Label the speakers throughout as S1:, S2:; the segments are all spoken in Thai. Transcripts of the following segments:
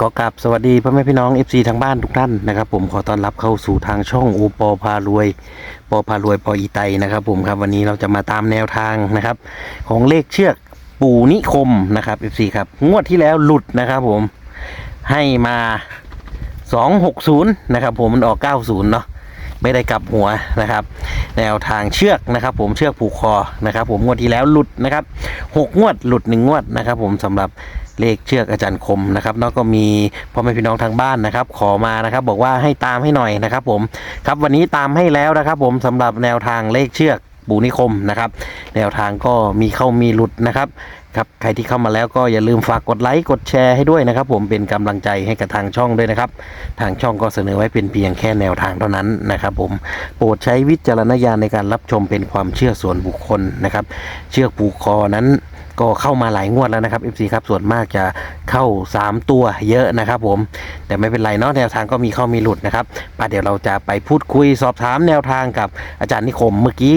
S1: ก็กลับสวัสดีพ่อแม่พี่น้อง FC ทางบ้านทุกท่านนะครับ ผมขอต้อนรับเข้าสู่ทางช่องโอปอพารวย ปอพารวยปออีไตนะครับ ผมครับวันนี้เราจะมาตามแนวทางนะครับ ของเลขเชือกปูนิคมนะครับ FC ครับงวดที่แล้วหลุดนะครับ ผมให้มา 260 นะครับ ผมมันออก 90 เนาะ ไม่ได้กลับหัวนะครับ แนวทางเชือกนะครับ ผมเชือกผูกคอนะครับ ผมงวดที่แล้วหลุดนะครับหกงวดหลุดหนึ่งงวดนะครับ ผมสำหรับเลขเชือกอาจารย์คมนะครับแล้วก็มีพ่อแม่พี่น้องทางบ้านนะครับ ขอมานะครับ บอกว่าให้ตามให้หน่อยนะครับ ผมครับวันนี้ตามให้แล้วนะครับ ผมสำหรับแนวทางเลขเชือกปูนิคมนะครับ แนวทางก็มีเข้ามีหลุดนะครับ ครับใครที่เข้ามาแล้วก็อย่าลืมฝากกดไลค์กดแชร์ให้ด้วยนะครับ ผมเป็นกำลังใจให้กับทางช่องด้วยนะครับ ทางช่องก็เสนอไว้เป็นเพียงแค่แนวทางเท่านั้นนะครับ ผมโปรดใช้วิจารณญาณในการรับชมเป็นความเชื่อส่วนบุคคลนะครับ เชือกผูกคอนั้นก็เข้ามาหลายงวดแล้วนะครับ FC ครับส่วนมากจะเข้า 3 ตัวเยอะนะครับผม แต่ไม่เป็นไรเนาะแนวทางก็มีเข้ามีหลุดนะครับป่ะเดี๋ยวเราจะไปพูดคุยสอบถามแนวทางกับอาจารย์นิคมเมื่อกี้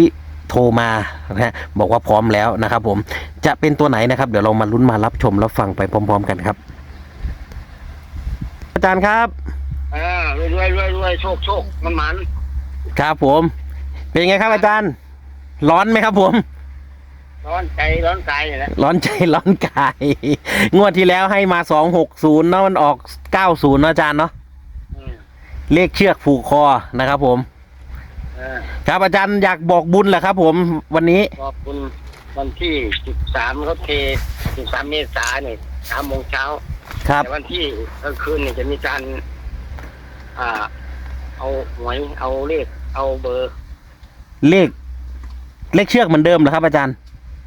S1: โทรมานะฮะบอกว่าพร้อมแล้วนะครับผมจะเป็นตัวไหนนะครับ เดี๋ยวเรามาลุ้นมารับชมรับฟังไปพร้อม ๆ กันครับ อาจารย์ครับ
S2: อ่ารวยรวยรวยรวยโชคโชคมันมัน
S1: ครับผม เป็นไงครับอาจารย์ ร้อนไหมครับผม
S2: ร้อนใจร้อนกายนี่แหละ
S1: ร้อนใจร้อนกาย งวดที่แล้วให้มาสองหกศูนย์เนาะมันออกเก้าศูนย์เนาะอาจารย์เนาะ
S2: อืม
S1: เลขเชือกผูกคอนะครับผม
S2: เออ
S1: ครับอาจารย์อยากบอกบุญเหรอครับ ผมวันนี้
S2: ขอบคุณวันที่สิบสามเขาเทสิบสามเมษายนเนี่ยสามโมงเช้า
S1: ครับ
S2: แต่วันที่กลางคืนเนี่ยจะมีการ อ่า เอาหวยเอาเลขเอาเบอร์
S1: เลขเลขเชือกเหมือนเดิมเหรอครับอาจารย์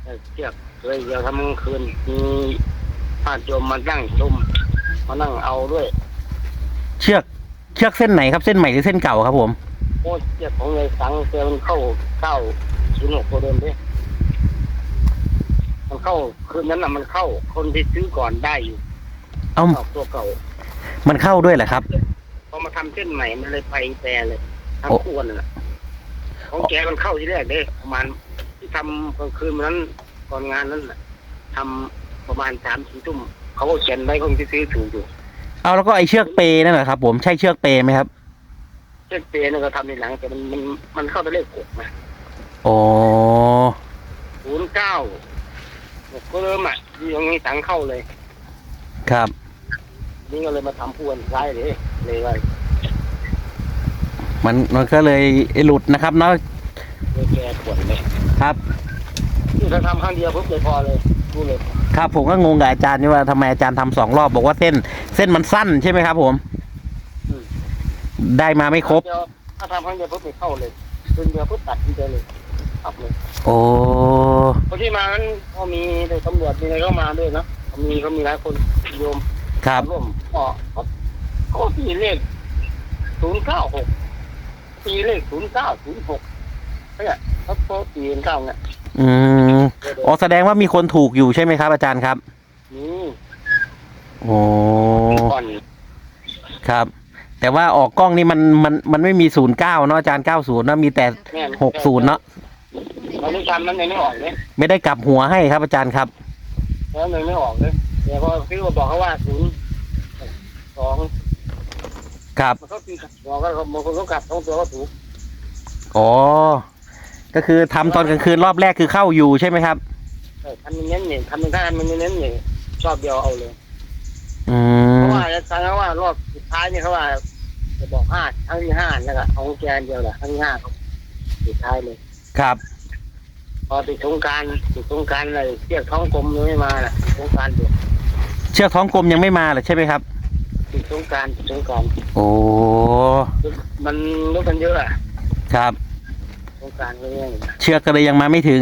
S2: เอ่อเชือกเลยเดียวทำกลางคืนมีญาติโยมมานั่งชมมานั่งเอาด้วย
S1: เชือกเชือกเส้นไหนครับเส้นใหม่หรือเส้นเก่าครับผม
S2: โอ้เชือกของเลยสังเตมันเข้าเข้าศูนย์หกตัวเดิมด้วยมันเข้าคืนนั้นน่ะมันเข้า คนที่ซื้อก่อนได้อยู่
S1: เอ้า
S2: ออกตัวเก่า
S1: มันเข้าด้วยเหรอครับ
S2: พอมาทำเส้นใหม่มันเลยไปแปรเลย
S1: โอ้
S2: ทำคู่กันนั่นแหละของแกมันเข้าที่แรกเด้ประมาณที่ทำกลางคืนวันนั้นก่อนงานนั้นน่ะทำประมาณสามสี่ทุ่มเขาก็เขียนไว้คนที่ซื้อถูกอยู่
S1: เอาแล้วก็ไอเชือกเปนั่นแหละครับ ผมใช่เชือกเปไหมครับ
S2: เส้นเปรนั่นก็ทำในหลังแต่มันมันมันเข้าไปเลขหกนะ
S1: อ๋อ
S2: ศูนย์เก้าหกก็เริ่มอะที่ยังมีสังเข้าเลย
S1: ครับ
S2: นี่ก็เลยมาทำพวนซ้ายเลยเลยว่า
S1: มันมันก็เลยหลุดนะครับเนาะ
S2: เลยแกปวดเลย
S1: ครับ
S2: คือถ้าทำครั้งเดียวปุ๊บเลยพอเลยรู้เลย
S1: ครับผมก็งงกับอาจารย์นี่ว่าทำไมอาจารย์ทำสองรอบบอกว่าเส้น เส้นมันสั้นใช่ไหมครับผม
S2: อืม
S1: ได้มาไม่ครบ
S2: เดียวถ้าทำครั้งเดียวปุ๊บไม่เข้าเลยคืนเดียวปุ๊บตัดทีเดียวเลยตับเลย
S1: โอ้
S2: คนที่มานั้นก็มีตำรวจมีอะไรก็มาด้วยนะมีก็มีหลายคนโยม
S1: ครับ
S2: ร่วมก็ก็ก็ตีเลขศูนย์เก้าหกตีเลขศูนย์เก้าศูนย์หกเนี่ยเขาโตตีเป็นเก้าเนี่ย
S1: อืมอ๋อแสดงว่ามีคนถูกอยู่ใช่ไหมครับ อาจารย์ครับ
S2: นี่
S1: โอ้
S2: ก่อน
S1: ครับ แต่ว่าออกกล้องนี่มันมันมันไม่มีศูนย์เก้าเนาะอาจารย์เก้าศูนย์นะมีแต่
S2: แม่
S1: หกศูนย์เนาะ
S2: เราไม่ทำนั้นยังไม่ออกเลย
S1: ไม่ได้กลับหัวให้ครับอาจารย์ครับ
S2: แล้วยังไม่ออกเลยแต่พอซื้อมาบอกเขาว่าศูนย์สอง
S1: ครับ
S2: มันเขาตีบอกว่าบางคนเขากลับสองตัวก็ถูก
S1: อ๋อก็คือทำตอนกลางคืนรอบแรกคือเข้าอยู่ใช่ไหมครับ
S2: เออทำมันเน้นเนี่ยทำมันได้มันเน้นเนี่ยชอบเดียวเอาเลย
S1: อื
S2: เพ
S1: ม
S2: ราะว่าอาจารย์เขาว่ารอบสุดท้ายเนี่ยเขาว่า จะบอกห้าครั้งที่ห้าแล้วก็เอาแกนเดียวแหละครั้งที่ห้าเขาสุดท้ายเลย
S1: ครับ
S2: พอติดสงกรารติดสงกรารเลยเรียกท้องกลมยังไม่มาล่ะสงกรารเดือด
S1: เชือกท้องกลมยังไม่มาเลยใช่ไหมครับ
S2: ติดสงกรารติดสงกราร
S1: โอ้
S2: มันรถกันเยอะอะ
S1: ครับ
S2: สงกรารก็ยัง
S1: เชือกก็เลยยังมาไม่ถึง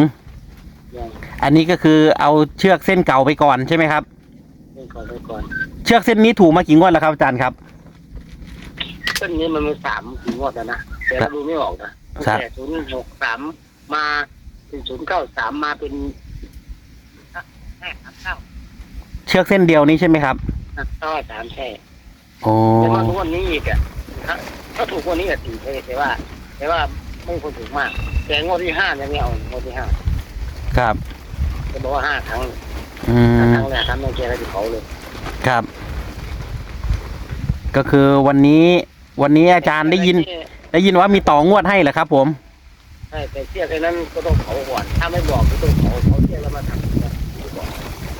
S2: ยัง
S1: อันนี้ก็คือเอาเชือกเส้นเก่าไปก่อนใช่ไหมครับ
S2: เล่นก่อนไปก่อน
S1: เชือกเส้นนี้ถูกมากี่งวดแล้วครับอาจารย์ครับ
S2: เส้นนี้มันมีสามสี่งวดแล้วนะแต่เราดูไม่ออกนะตั้ง
S1: ครับ
S2: แต่ศูนย์หกสามมาถึงศูนย์เก้าสามมาเป็นห้าสามเก้า
S1: เชือกเส้นเดียวนี้ใช่ไหมครับ
S2: เก้าสามแช่
S1: โอ้
S2: แต่มาทุกวันนี้อีกอะถ้าถ้าถูกวันนี้ก็สี่แช่แต่ว่า แต่ว่าไม่คนถูกมาก แต่งวดที่ห้าเนี่ยไม่เอางวดที่ห้า
S1: ครับ
S2: จะบอกว่าห้าครั้ง
S1: อื
S2: ห้ามครั้งแรกทำให้แกได้ที่เขาเลย
S1: ครับ ก็คือวันนี้ วันนี้อาจารย์ได้ยิน ได้ยินว่ามีต่องวดให้เหรอครับ ผม
S2: ใช่แต่เชือกไอ้นั้นก็ต้องเผาก่อนถ้าไม่บอกก็ต้องเผาเผาเชือกแล้วมาทำนะบอก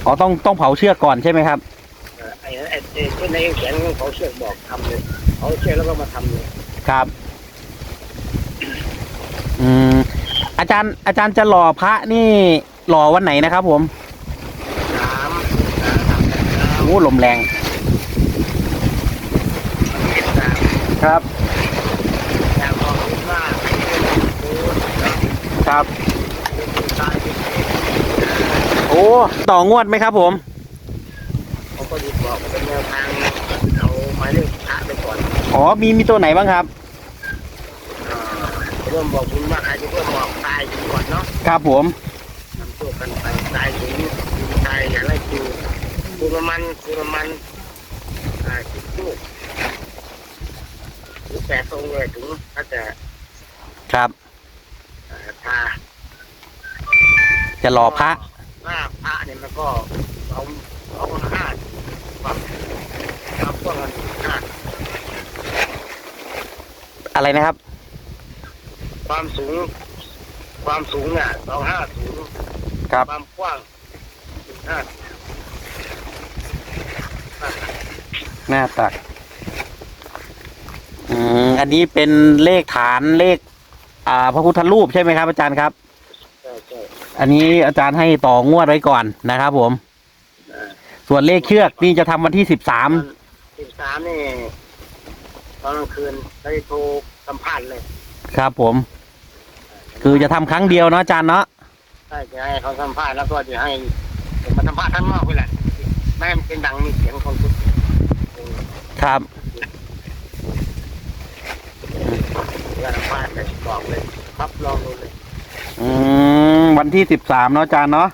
S1: อ๋อต้องต้องเผาเชือกก่อนใช่ไหมครับ
S2: เอ่อไอ้นั้นไอ้ไอ้ที่ในเขียนเผาเชือกบอกทำเลยเผาเชือกแล้วก็มาทำเลย
S1: ครับ อืมอาจารย์ อาจารย์จะหล่อพระนี่หล่อวันไหนนะครับ ผม
S2: สามสามสามสาม
S1: โอ้ลมแรง
S2: สิบสาม
S1: ครับ
S2: อยากบอกคุณว่าให้เป็นโอ้ยเนาะ
S1: ครับ
S2: เป็นตายเป็น
S1: โอ้ต่องวดไหมครับผม
S2: เขาก็ดีบอกเป็นแนวทางเอาหมายเลขพระไปก่อน
S1: อ๋อมีมีตัวไหนบ้างครับ
S2: อ่าเริ่มบอกคุณว่าใครจะเริ่มบอกตายถึงก่อนเนาะ
S1: ครับผม
S2: ทำตัวกันไปตายถึงตายอย่างไรคือคือประมาณคือประมาณอ่าสิบลูก หรือแปดองค์เลยถึงถ้าจะ
S1: ครับ
S2: อ่าทา
S1: จะหล่อพระ
S2: หน้าพระเนี่ยมันก็เอาเอาห้าความความพวกมันห้า
S1: อะไรนะครับ
S2: ความสูง ความสูงเนี่ยสองห้าสูง
S1: ครับ
S2: ความกว้างห้า
S1: หน้าตัก อืมอันนี้เป็นเลขฐานเลข อ่า พระพุทธรูปใช่ไหมครับ อาจารย์ครับ
S2: ใช่ใช่
S1: อันนี้อาจารย์ให้ต่องวดไว้ก่อนนะครับ ผม
S2: อ่า
S1: ส่วนเลขเชือกนี่จะทำวันที่สิบสาม
S2: สิบสามนี่ตอนกลางคืนได้โทรสัมภาษณ์เลย
S1: ครับ ผม คือจะทำครั้งเดียวเนาะอาจารย์เนาะ
S2: ใช่จะให้เขาสัมภาษณ์แล้วก็จะให้ผมมาสัมภาษณ์ท่านนอกไปแหละไม่ให้มันเป็นดังมีเสียงของคุณ
S1: ครับ
S2: เวลาสัมภาษณ์เลยบอกเลยครับลองดูเลย
S1: อืมวันที่สิบสามเนาะอาจารย์เนาะ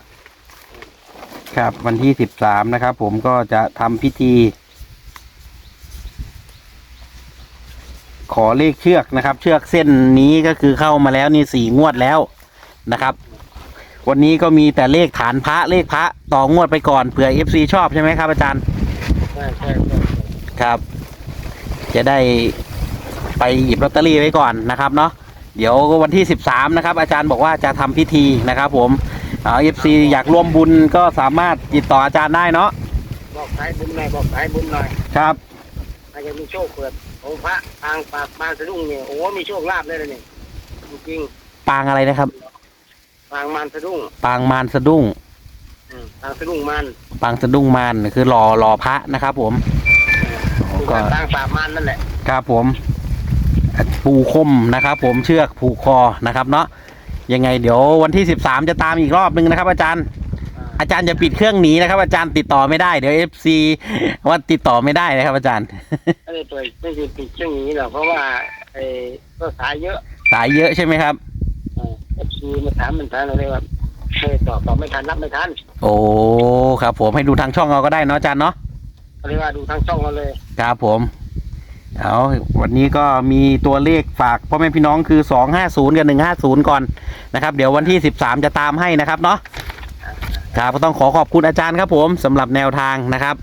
S1: ครับ วันที่สิบสามนะครับ ผมก็จะทำพิธี ขอเลขเชือกนะครับ เชือกเส้นนี้ก็คือเข้ามาแล้วนี่สี่งวดแล้วนะครับ วันนี้ก็มีแต่เลขฐานพระเลขพระต่องวดไปก่อนเผื่อเอฟซีชอบใช่ไหมครับอาจารย์
S2: ใช่ใช่ใช่
S1: ครับ จะได้ ไปหยิบลอตเตอรี่ไว้ก่อนนะครับเนาะเดี๋ยววันที่สิบสามนะครับ อาจารย์บอกว่าจะทำพิธีนะครับผมเอฟซีอยากร่วมบุญก็สามารถติดต่ออาจารย์ได้เนาะ
S2: บอกสายบุญหน่อยบอกสายบุญหน่อย
S1: ครับ
S2: อาจจะมีโชคเปิดองค์พระทางปากบานสะดุ้งเนี่ยโอ้มีโชคลาภเลยนะเนี่ยจริง
S1: ปางอะไรนะครับ
S2: ๆทางมานสะดุ้ง
S1: ปางมารสะดุ้ง
S2: อืมทางสะดุ้งมัน
S1: ปางสะดุ้งมารคือหล่อหล่อพระนะครับ ผม
S2: คือ
S1: ก็
S2: ทางปราบมันนั่นแหละ
S1: ครับผม ปูคมนะครับ ผมเชือกผูกคอนะครับ เนาะยังไงเดี๋ยววันที่สิบสามจะตามอีกรอบนึงนะครับ อาจารย์
S2: อ่า
S1: อาจารย์จะปิดเครื่องหนีนะครับ อาจารย์ติดต่อไม่ได้เดี๋ยวเอฟซีว่าติดต่อไม่ได้นะครับ อาจารย์
S2: ไม่ได้เปิดไม่ได้ปิดเครื่องนี้หรอกเพราะว่าไอ้ก็สายเยอะ
S1: สายเยอะใช่ไหมครับ
S2: เอฟซีมาถามมันทันอะไรว่าเคยตอบตอบไม่ทันรับไม่ทัน
S1: โอ้ครับ ผมให้ดูทางช่องเราก็ได้เนาะอาจารย์เนาะ
S2: ก็เลยว่าดูทางช่องเราเลย
S1: ครับผม เอาวันนี้ก็มีตัวเลขฝากพ่อแม่พี่น้องคือสองห้าศูนย์กับหนึ่งห้าศูนย์ก่อนนะครับ เดี๋ยววันที่สิบสามจะตามให้นะครับเนาะครับก็ต้องขอขอบคุณอาจารย์ครับผมสำหรับแนวทางนะครับ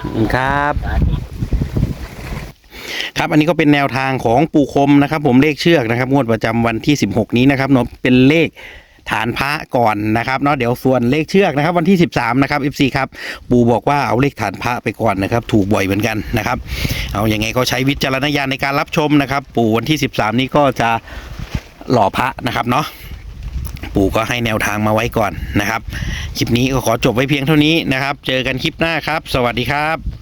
S1: ขอบคุณครับ ครับอันนี้ก็เป็นแนวทางของปู่คมนะครับ ผมเลขเชือกนะครับงวดประจำวันที่ 16 นี้นะครับเนาะเป็นเลข ฐานพระก่อนนะครับเนาะเดี๋ยวส่วนเลขเชือกนะครับ วันที่ 13 นะครับ FC ครับปู่บอกว่าเอาเลขฐานพระไปก่อนนะครับ ถูกบ่อยเหมือนกันนะครับ เอาอย่างไงก็ใช้วิจารณญาณในการรับชมนะครับ ปู่วันที่ 13 นี้ก็จะหล่อพระนะครับเนาะปู่ก็ให้แนวทางมาไว้ก่อนนะครับ คลิปนี้ก็ขอจบไว้เพียงเท่านี้นะครับ เจอกันคลิปหน้าครับ สวัสดีครับ